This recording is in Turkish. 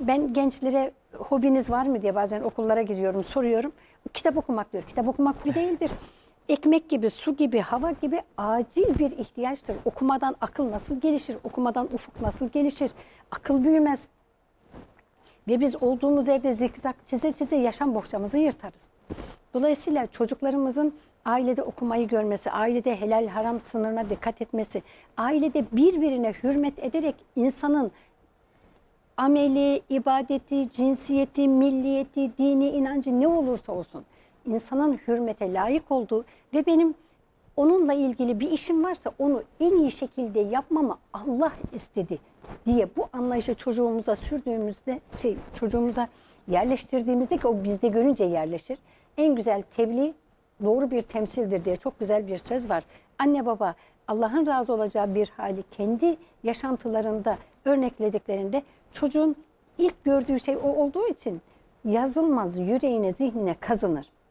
ben gençlere hobiniz var mı diye bazen okullara gidiyorum soruyorum. Kitap okumak diyor. Kitap okumak bir değildir. Ekmek gibi, su gibi, hava gibi acil bir ihtiyaçtır. Okumadan akıl nasıl gelişir? Okumadan ufuk nasıl gelişir? Akıl büyümez. Ve biz olduğumuz evde zikzak çize çize yaşam bohçamızı yırtarız. Dolayısıyla çocuklarımızın ailede okumayı görmesi, ailede helal haram sınırına dikkat etmesi, ailede birbirine hürmet ederek insanın ameli, ibadeti, cinsiyeti, milliyeti, dini, inancı ne olursa olsun insanın hürmete layık olduğu ve benim onunla ilgili bir işim varsa onu en iyi şekilde yapmamı Allah istedi diye bu anlayışı çocuğumuza sürdüğümüzde, şey, çocuğumuza yerleştirdiğimizde ki o bizde görünce yerleşir. En güzel tebliğ doğru bir temsildir diye çok güzel bir söz var. Anne baba Allah'ın razı olacağı bir hali kendi yaşantılarında örneklediklerinde çocuğun ilk gördüğü şey o olduğu için yazılmaz yüreğine zihnine kazınır.